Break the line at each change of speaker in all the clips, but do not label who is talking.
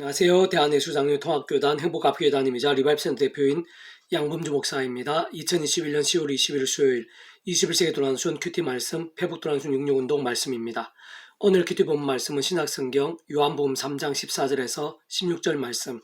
안녕하세요. 대한예수장로 통합교단 행복학교단임이자 리바입센터 대표인 양범주 목사입니다. 2021년 10월 21일 수요일 21세기 도란순 큐티 말씀 페북 도란순 66운동 말씀입니다. 오늘 큐티 본 말씀은 신약성경 요한복음 3장 14절에서 16절 말씀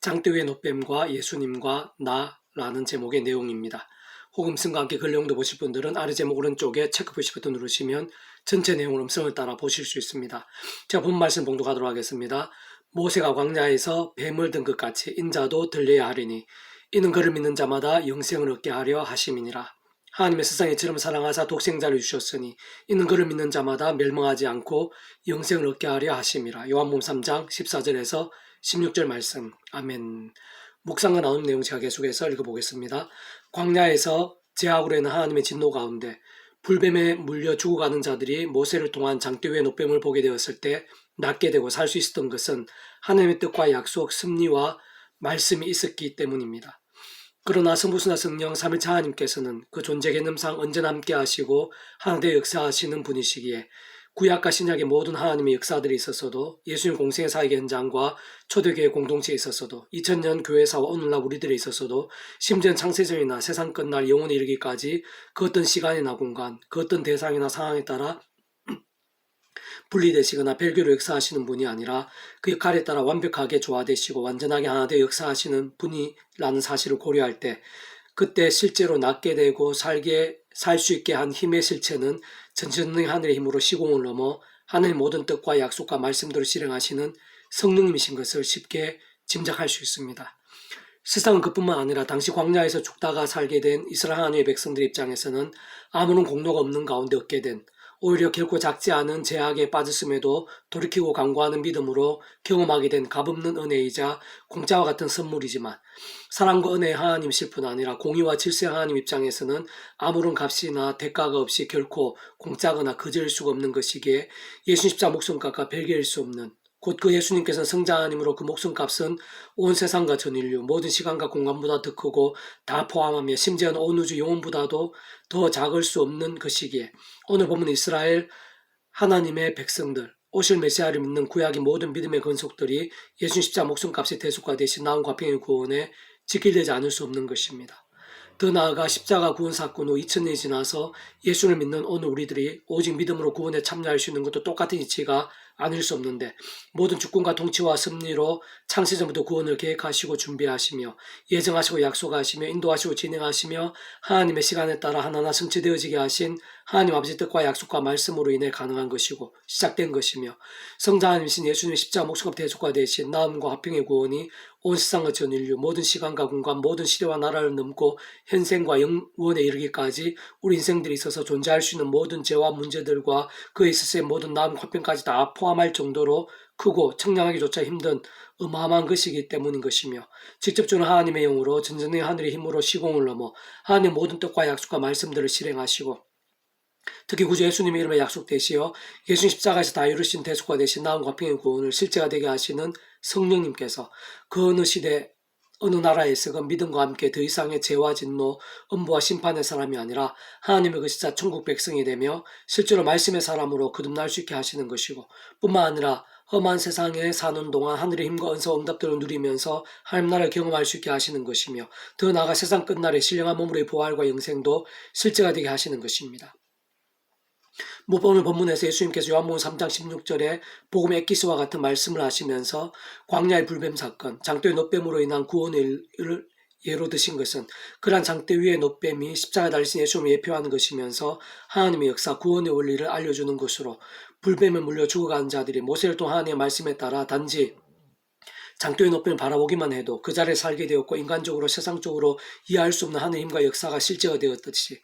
장대 위의 노뱀과 예수님과 나라는 제목의 내용입니다. 호금승과 함께 글 내용도 보실 분들은 아래 제목 오른쪽에 체크 표시 버튼 누르시면 전체 내용을 음성을 따라 보실 수 있습니다. 제가 본 말씀 봉독하도록 하겠습니다. 모세가 광야에서 뱀을 든 것 같이 인자도 들려야 하리니 이는 그를 믿는 자마다 영생을 얻게 하려 하심이니라. 하나님의 세상에 처럼 사랑하사 독생자를 주셨으니 이는 그를 믿는 자마다 멸망하지 않고 영생을 얻게 하려 하심이라. 요한복음 3장 14절에서 16절 말씀. 아멘. 묵상과 나오는 내용 제가 계속해서 읽어보겠습니다. 광야에서 제하고로 있는 하나님의 진노 가운데 불뱀에 물려 죽어가는 자들이 모세를 통한 장대 위의 노뱀을 보게 되었을 때 낫게 되고 살 수 있었던 것은 하나님의 뜻과 약속, 승리와 말씀이 있었기 때문입니다. 그러나 성부수나 성령 삼일차 하나님께서는 그 존재 개념상 언제나 함께 하시고 하나되 역사하시는 분이시기에 구약과 신약의 모든 하나님의 역사들이 있었어도 예수님 공생의 사역의 현장과 초대교회 공동체에 있었어도 2000년 교회사와 오늘날 우리들에 있었어도 심지어 창세전이나 세상 끝날 영원에 이르기까지 그 어떤 시간이나 공간, 그 어떤 대상이나 상황에 따라 분리되시거나 별개로 역사하시는 분이 아니라 그 역할에 따라 완벽하게 조화되시고 완전하게 하나 되어 역사하시는 분이라는 사실을 고려할 때 그때 실제로 낫게 되고 살게 살 수 있게 한 힘의 실체는 전전능의 하늘의 힘으로 시공을 넘어 하늘의 모든 뜻과 약속과 말씀들을 실행하시는 성령님이신 것을 쉽게 짐작할 수 있습니다. 세상은 그뿐만 아니라 당시 광야에서 죽다가 살게 된 이스라엘 하나님의 백성들 입장에서는 아무런 공로가 없는 가운데 얻게 된 오히려 결코 작지 않은 제약에 빠졌음에도 돌이키고 강구하는 믿음으로 경험하게 된 값없는 은혜이자 공짜와 같은 선물이지만 사랑과 은혜의 하나님이실 뿐 아니라 공의와 질서의 하나님 입장에서는 아무런 값이나 대가가 없이 결코 공짜거나 거저일 수가 없는 것이기에 예수 십자 목숨값과 별개일 수 없는 곧 그 예수님께서는 성자 하나님으로 그 목숨값은 온 세상과 전 인류 모든 시간과 공간보다 더 크고 다 포함하며 심지어는 온 우주 영혼보다도 더 작을 수 없는 것이기에 오늘 보면 이스라엘 하나님의 백성들 오실 메시아를 믿는 구약의 모든 믿음의 건속들이 예수 십자 목숨값의 대속과 대신 나온 과평의 구원에 지킬되지 않을 수 없는 것입니다. 더 나아가 십자가 구원 사건 후 2000년이 지나서 예수를 믿는 오늘 우리들이 오직 믿음으로 구원에 참여할 수 있는 것도 똑같은 이치가 아닐 수 없는데 모든 주권과 통치와 섭리로 창세전부터 구원을 계획하시고 준비하시며 예정하시고 약속하시며 인도하시고 진행하시며 하나님의 시간에 따라 하나하나 성취되어지게 하신 하나님 아버지 뜻과 약속과 말씀으로 인해 가능한 것이고 시작된 것이며 성자 하나님이신 예수님의 십자가 목숨과 대속과 대신 나음과 화평의 구원이 온 세상과 전 인류 모든 시간과 공간 모든 시대와 나라를 넘고 현생과 영원에 이르기까지 우리 인생들이 있어서 존재할 수 있는 모든 죄와 문제들과 그에 있어서의 모든 나음 화평까지 다 포함할 정도로 크고 청량하기조차 힘든 어마어마한 것이기 때문인 것이며 직접 주는 하나님의 영으로 전전의 하늘의 힘으로 시공을 넘어 하나님의 모든 뜻과 약속과 말씀들을 실행하시고 특히 구주 예수님의 이름에 약속되시어 예수님 십자가에서 다 이루신 대속과 되신 나은 과평의 구원을 실제가 되게 하시는 성령님께서 그 어느 시대 어느 나라에서 그 믿음과 함께 더 이상의 죄와 진노, 엄부와 심판의 사람이 아니라 하나님의 그 진짜 천국 백성이 되며 실제로 말씀의 사람으로 거듭날 수 있게 하시는 것이고 뿐만 아니라 험한 세상에 사는 동안 하늘의 힘과 은사 응답들을 누리면서 하나님 나라를 경험할 수 있게 하시는 것이며 더 나아가 세상 끝날에 신령한 몸으로의 부활과 영생도 실제가 되게 하시는 것입니다. 오늘 본문에서 예수님께서 요한복음 3장 16절에 복음의 엑기스와 같은 말씀을 하시면서 광야의 불뱀 사건, 장대의 노뱀으로 인한 구원을 예로 드신 것은 그러한 장대 위의 노뱀이 십자가 달리신 예수님을 예표하는 것이면서 하나님의 역사, 구원의 원리를 알려주는 것으로 불뱀에 물려 죽어가는 자들이 모세를 통한 하나님의 말씀에 따라 단지 장대의 노뱀을 바라보기만 해도 그 자리에 살게 되었고 인간적으로 세상적으로 이해할 수 없는 하나님의 힘과 역사가 실제가 되었듯이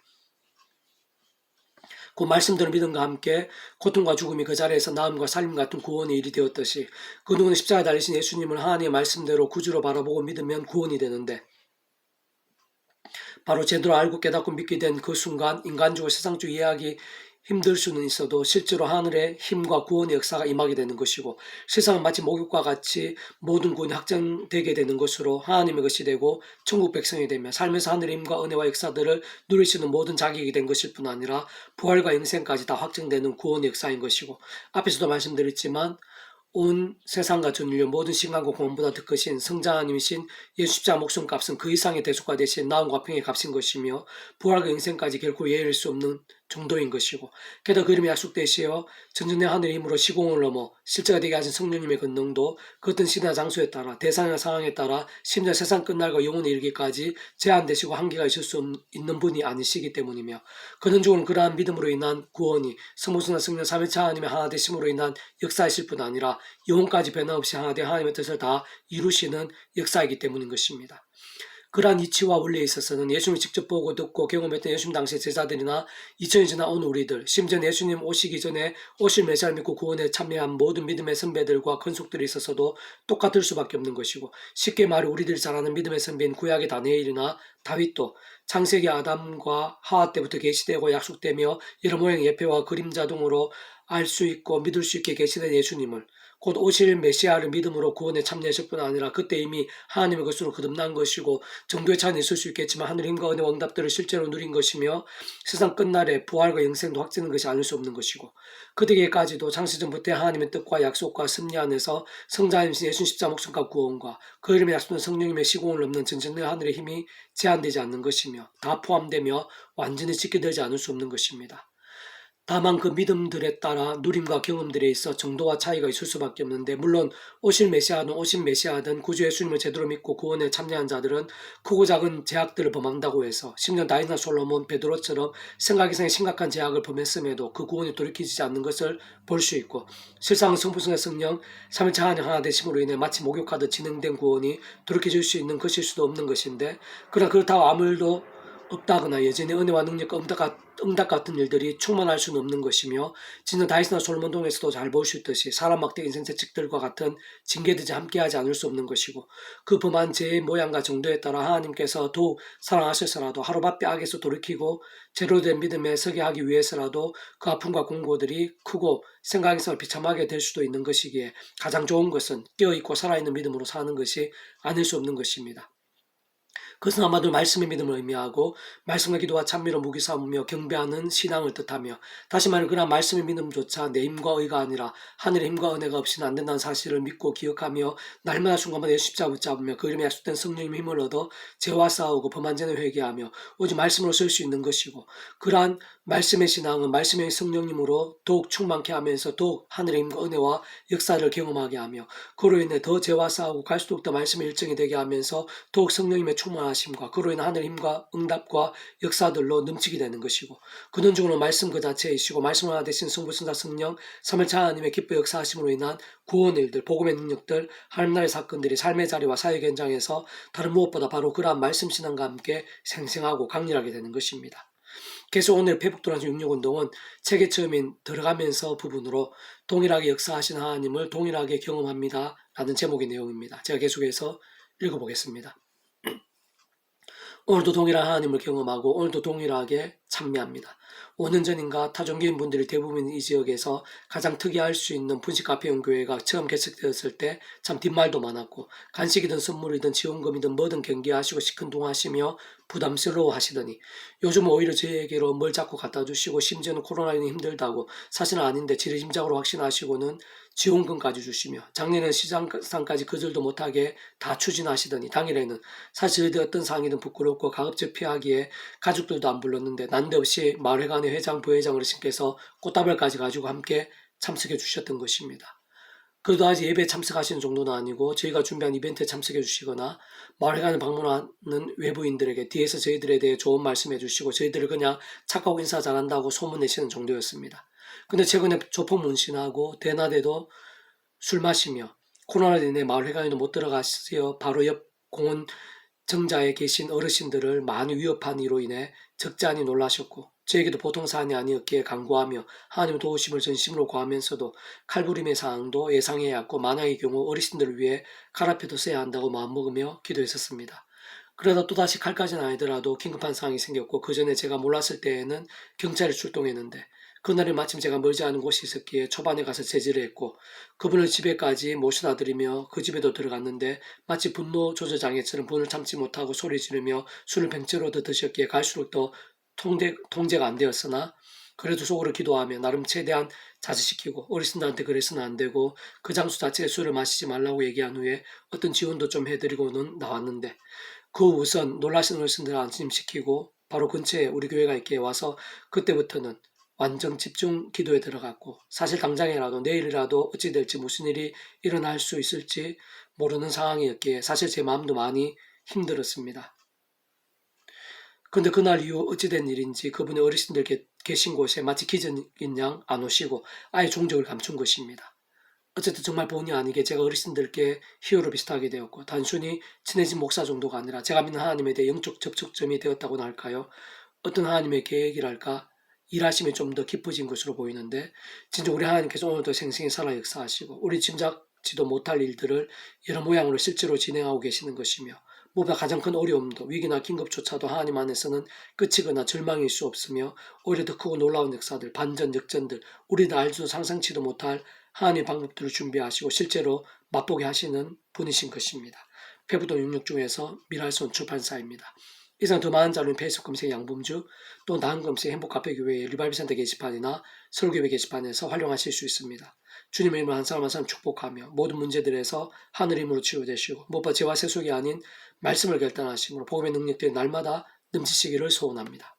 그 말씀대로 믿음과 함께 고통과 죽음이 그 자리에서 나음과 살림 같은 구원의 일이 되었듯이 그 누구는 십자가에 달리신 예수님을 하나님의 말씀대로 구주로 바라보고 믿으면 구원이 되는데 바로 제대로 알고 깨닫고 믿게 된 그 순간 인간적으로 세상적 이해하기 힘들 수는 있어도 실제로 하늘의 힘과 구원의 역사가 임하게 되는 것이고 세상은 마치 목욕과 같이 모든 구원이 확정되게 되는 것으로 하나님의 것이 되고 천국 백성이 되며 삶에서 하늘의 힘과 은혜와 역사들을 있는 모든 자격이 된 것일 뿐 아니라 부활과 영생까지 다 확정되는 구원의 역사인 것이고 앞에서도 말씀드렸지만 온 세상과 전 인류 모든 신간과 공원보다 더 크신 성자님이신 예수 십자가 목숨 값은 그 이상의 대속가 대신 나음과 평의 값인 것이며 부활과 영생까지 결코 예외일 수 없는 정도인 것이고 게다가 그 이름이 약속되시어 전전의 하늘의 힘으로 시공을 넘어 실제가 되게 하신 성령님의 권능도 그 어떤 시대나 장소에 따라 대상이나 상황에 따라 심지어 세상 끝날과 영혼에 이르기까지 제한되시고 한계가 있을 수 없- 있는 분이 아니시기 때문이며 근원적으로 그러한 믿음으로 인한 구원이 성모스나 성령 삼위차 하나님의 하나 되심으로 인한 역사이실 뿐 아니라 영혼까지 변함없이 하나 되 하나님의 뜻을 다 이루시는 역사이기 때문인 것입니다. 그러한 이치와 원리에 있어서는 예수님을 직접 보고 듣고 경험했던 예수님 당시의 제자들이나 2000년 지난 오늘 우리들 심지어 예수님 오시기 전에 오실 메시아를 믿고 구원에 참여한 모든 믿음의 선배들과 건속들이 있어서도 똑같을 수밖에 없는 것이고 쉽게 말해 우리들이 잘 아는 믿음의 선배인 구약의 다니엘이나 다윗도 창세기 아담과 하와 때부터 계시되고 약속되며 여러 모양의 예표와 그림자 등으로 알 수 있고 믿을 수 있게 계시된 예수님을 곧 오실 메시아를 믿음으로 구원에 참여하실 뿐 아니라 그때 이미 하나님의 것으로 거듭난 것이고 정도의 차이는 있을 수 있겠지만 하늘의 힘과 은혜와 응답들을 실제로 누린 것이며 세상 끝날에 부활과 영생도 확증하는 것이 아닐 수 없는 것이고 그들에게까지도 창세전부터 하나님의 뜻과 약속과 섭리 안에서 성자임신 예수 십자 목숨과 구원과 그 이름에 약속된 성령님의 시공을 넘는 전전의 하늘의 힘이 제한되지 않는 것이며 다 포함되며 완전히 지켜되지 않을 수 없는 것입니다. 다만 그 믿음들에 따라 누림과 경험들에 있어 정도와 차이가 있을 수밖에 없는데 물론 오실 메시아는 오신 메시아든 구주 예수님을 제대로 믿고 구원에 참여한 자들은 크고 작은 제약들을 범한다고 해서 심지어 다이나 솔로몬 베드로처럼 생각 이상의 심각한 제약을 범했음에도 그 구원이 돌이키지 않는 것을 볼 수 있고 실상 성부성의 성령 삼일차 하나님 하나 되심으로 인해 마치 목욕하듯 진행된 구원이 돌이켜질 수 있는 것일 수도 없는 것인데 그러나 그렇다고 아무 일도 없다거나 여전히 은혜와 능력과 응답, 같- 응답 같은 일들이 충만할 수는 없는 것이며 진짜 다이스나 솔몬동에서도 잘 볼 수 있듯이 사람 막대 인생 재측들과 같은 징계들이 함께하지 않을 수 없는 것이고 그 범한 죄의 모양과 정도에 따라 하나님께서 더욱 사랑하셔서라도 하루바삐 악에서 돌이키고 제대로 된 믿음에 서게 하기 위해서라도 그 아픔과 공고들이 크고 생각 이상을 비참하게 될 수도 있는 것이기에 가장 좋은 것은 깨어있고 살아있는 믿음으로 사는 것이 아닐 수 없는 것입니다. 그것은 아마도 말씀의 믿음을 의미하고 말씀과 기도와 찬미로 무기 삼으며 경배하는 신앙을 뜻하며 다시 말해 그러나 말씀의 믿음조차 내 힘과 의가 아니라 하늘의 힘과 은혜가 없이는 안 된다는 사실을 믿고 기억하며 날마다 순간마다 예수 십자 붙잡으며 그 이름에 약속된 성령님의 힘을 얻어 죄와 싸우고 범한 죄는 회개하며 오직 말씀으로 쓸 수 있는 것이고 그러한 말씀의 신앙은 말씀의 성령님으로 더욱 충만케 하면서 더욱 하늘의 힘과 은혜와 역사를 경험하게 하며 그로 인해 더 죄와 싸우고 갈수록 더 말씀의 일정이 되게 하면서 더욱 성령님의 충만 하심과 그로 인해 하늘의 힘과 응답과 역사들로 넘치게 되는 것이고 근원적으로 말씀 그 자체이시고 말씀 하나 되신 성부성자 성령 삼일차 하나님의 기뻐 역사하심으로 인한 구원 일들 복음의 능력들 하나님 나라의 사건들이 삶의 자리와 사회 현장에서 다른 무엇보다 바로 그러한 말씀 신앙과 함께 생생하고 강렬하게 되는 것입니다. 그래서 오늘 페북도라지 육육운동은 책의 처음인 들어가면서 부분으로 동일하게 역사하신 하나님을 동일하게 경험합니다. 라는 제목의 내용입니다. 제가 계속해서 읽어보겠습니다. 오늘도 동일한 하나님을 경험하고 오늘도 동일하게 참여합니다. 5년 전인가 타종교인 분들이 대부분 이 지역에서 가장 특이할 수 있는 분식 카페 연교회가 처음 개척되었을 때 참 뒷말도 많았고 간식이든 선물이든 지원금이든 뭐든 경계하시고 시큰둥하시며 부담스러워 하시더니 요즘 오히려 저에게로 뭘 자꾸 갖다 주시고 심지어는 코로나는 힘들다고 사실은 아닌데 지레짐작으로 확신하시고는 지원금까지 주시며 작년에 시장상까지 그들도 못하게 다 추진하시더니 당일에는 사실 어떤 상황이든 부끄럽고 가급적 피하기에 가족들도 안 불렀는데 난데없이 마을회관의 회장 부회장 어르신께서 꽃다발까지 가지고 함께 참석해 주셨던 것입니다. 그래도 아직 예배에 참석하시는 정도는 아니고 저희가 준비한 이벤트에 참석해 주시거나 마을회관을 방문하는 외부인들에게 뒤에서 저희들에 대해 좋은 말씀해 주시고 저희들을 그냥 착하고 인사 잘한다고 소문내시는 정도였습니다. 근데 최근에 조폭 문신하고 대낮에도 술 마시며 코로나로 인해 마을회관에도 못 들어가시어 바로 옆 공원 정자에 계신 어르신들을 많이 위협한 이로 인해 적잖이 놀라셨고 저에게도 보통 사안이 아니었기에 간구하며 하나님 도우심을 전심으로 구하면서도 칼부림의 상황도 예상해야 했고 만약의 경우 어르신들을 위해 칼 앞에도 써야 한다고 마음먹으며 기도했었습니다. 그러다 또다시 칼까지는 아니더라도 긴급한 상황이 생겼고 그 전에 제가 몰랐을 때에는 경찰이 출동했는데 그날에 마침 제가 멀지 않은 곳이 있었기에 초반에 가서 제지를 했고 그분을 집에까지 모셔다 드리며 그 집에도 들어갔는데 마치 분노 조절 장애처럼 분을 참지 못하고 소리 지르며 술을 뱅채로 더 드셨기에 갈수록 더 통제, 통제가 안 되었으나 그래도 속으로 기도하며 나름 최대한 자제시키고 어르신들한테 그래서는 안 되고 그 장소 자체에 술을 마시지 말라고 얘기한 후에 어떤 지원도 좀 해드리고는 나왔는데 그 우선 놀라신 어르신들을 안심시키고 바로 근처에 우리 교회가 있기에 와서 그때부터는 완전 집중 기도에 들어갔고 사실 당장이라도 내일이라도 어찌 될지 무슨 일이 일어날 수 있을지 모르는 상황이었기에 사실 제 마음도 많이 힘들었습니다. 근데 그날 이후 어찌된 일인지 그분의 어르신들 계- 계신 곳에 마치 기적인 양 안 오시고 아예 종적을 감춘 것입니다. 어쨌든 정말 본의 아니게 제가 어르신들께 히어로 비슷하게 되었고 단순히 친해진 목사 정도가 아니라 제가 믿는 하나님에 대해 영적 접촉점이 되었다고나 할까요? 어떤 하나님의 계획이랄까 일하심이 좀 더 깊어진 것으로 보이는데 진짜 우리 하나님께서 오늘도 생생히 살아 역사하시고 우리 짐작지도 못할 일들을 여러 모양으로 실제로 진행하고 계시는 것이며 무엇보다 가장 큰 어려움도 위기나 긴급조차도 하나님 안에서는 끝이거나 절망일 수 없으며 오히려 더 크고 놀라운 역사들 반전 역전들 우리도 알지도 상상치도 못할 하나님의 방법들을 준비하시고 실제로 맛보게 하시는 분이신 것입니다. 페부돈 66 중에서 미랄손 출판사입니다. 이상 더 많은 자료는 페이스북 검색 양범주 또 나은 검색 행복카페교회의 리발비센터 게시판이나 설교회 게시판에서 활용하실 수 있습니다. 주님의 이름으로 한 사람 한 사람 축복하며 모든 문제들에서 하늘 힘으로 치유되시고 무엇보다 죄와 세속이 아닌 말씀을 결단하심으로 복음의 능력들이 날마다 넘치시기를 소원합니다.